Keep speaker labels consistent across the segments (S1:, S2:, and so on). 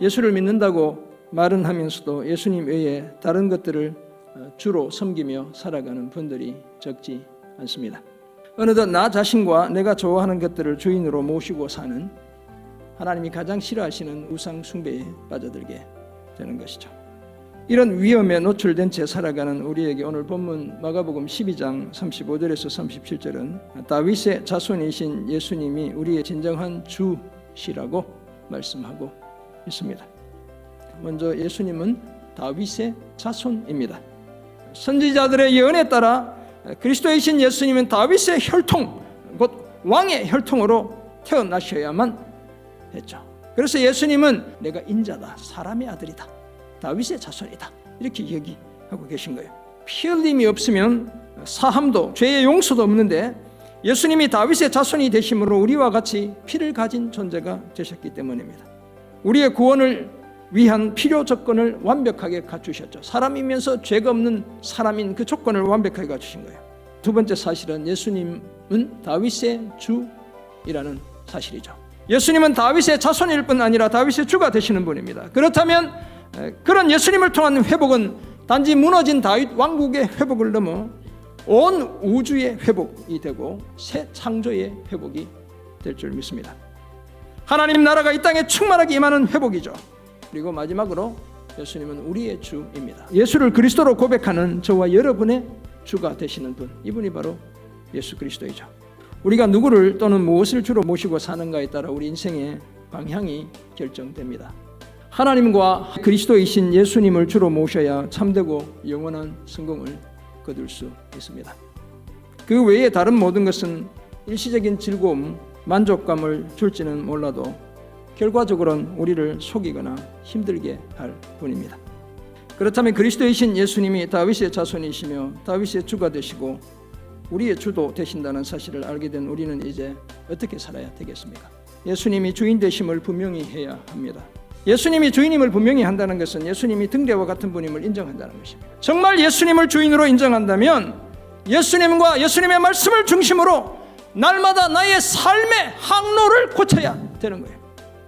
S1: 예수를 믿는다고 말은 하면서도 예수님 외에 다른 것들을 어, 주로 섬기며 살아가는 분들이 적지 않습니다. 어느덧 나 자신과 내가 좋아하는 것들을 주인으로 모시고 사는 하나님이 가장 싫어하시는 우상 숭배에 빠져들게 되는 것이죠. 이런 위험에 노출된 채 살아가는 우리에게 오늘 본문 마가복음 12장 35절에서 37절은 다윗의 자손이신 예수님이 우리의 진정한 주시라고 말씀하고 있습니다. 먼저 예수님은 다윗의 자손입니다. 선지자들의 예언에 따라 그리스도이신 예수님은 다윗의 혈통, 곧 왕의 혈통으로 태어나셔야만 했죠. 그래서 예수님은 내가 인자다, 사람의 아들이다, 다윗의 자손이다 이렇게 얘기하고 계신 거예요. 피 흘림이 없으면 사함도 죄의 용서도 없는데 예수님이 다윗의 자손이 되심으로 우리와 같이 피를 가진 존재가 되셨기 때문입니다. 우리의 구원을 위한 필요 조건을 완벽하게 갖추셨죠. 사람이면서 죄가 없는 사람인 그 조건을 완벽하게 갖추신 거예요. 두 번째 사실은 예수님은 다윗의 주이라는 사실이죠. 예수님은 다윗의 자손일 뿐 아니라 다윗의 주가 되시는 분입니다. 그렇다면 에, 그런 예수님을 통한 회복은 단지 무너진 다윗 왕국의 회복을 넘어 온 우주의 회복이 되고 새 창조의 회복이 될 줄 믿습니다. 하나님 나라가 이 땅에 충만하게 임하는 회복이죠. 그리고 마지막으로 예수님은 우리의 주입니다. 예수를 그리스도로 고백하는 저와 여러분의 주가 되시는 분, 이분이 바로 예수 그리스도이죠. 우리가 누구를 또는 무엇을 주로 모시고 사는가에 따라 우리 인생의 방향이 결정됩니다. 하나님과 그리스도이신 예수님을 주로 모셔야 참되고 영원한 성공을 거둘 수 있습니다. 그 외에 다른 모든 것은 일시적인 즐거움, 만족감을 줄지는 몰라도 결과적으로는 우리를 속이거나 힘들게 할 뿐입니다. 그렇다면 그리스도이신 예수님이 다윗의 자손이시며 다윗의 주가 되시고 우리의 주도 되신다는 사실을 알게 된 우리는 이제 어떻게 살아야 되겠습니까? 예수님이 주인 되심을 분명히 해야 합니다. 예수님이 주인임을 분명히 한다는 것은 예수님이 등대와 같은 분임을 인정한다는 것입니다. 정말 예수님을 주인으로 인정한다면 예수님과 예수님의 말씀을 중심으로 날마다 나의 삶의 항로를 고쳐야 되는 거예요.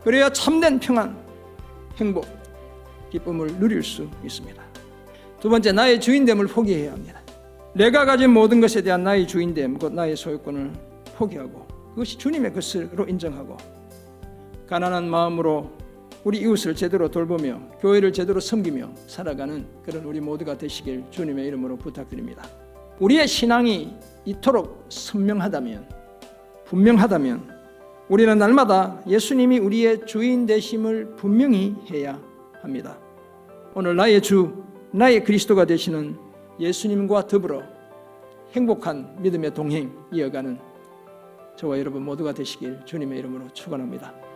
S1: 그래야 참된 평안, 행복, 기쁨을 누릴 수 있습니다. 두 번째, 나의 주인됨을 포기해야 합니다. 내가 가진 모든 것에 대한 나의 주인됨, 곧 나의 소유권을 포기하고 그것이 주님의 것으로 인정하고 가난한 마음으로 우리 이웃을 제대로 돌보며 교회를 제대로 섬기며 살아가는 그런 우리 모두가 되시길 주님의 이름으로 부탁드립니다. 우리의 신앙이 이토록 선명하다면 분명하다면 우리는 날마다 예수님이 우리의 주인 되심을 분명히 해야 합니다. 오늘 나의 주, 나의 그리스도가 되시는 예수님과 더불어 행복한 믿음의 동행 이어가는 저와 여러분 모두가 되시길 주님의 이름으로 축원합니다.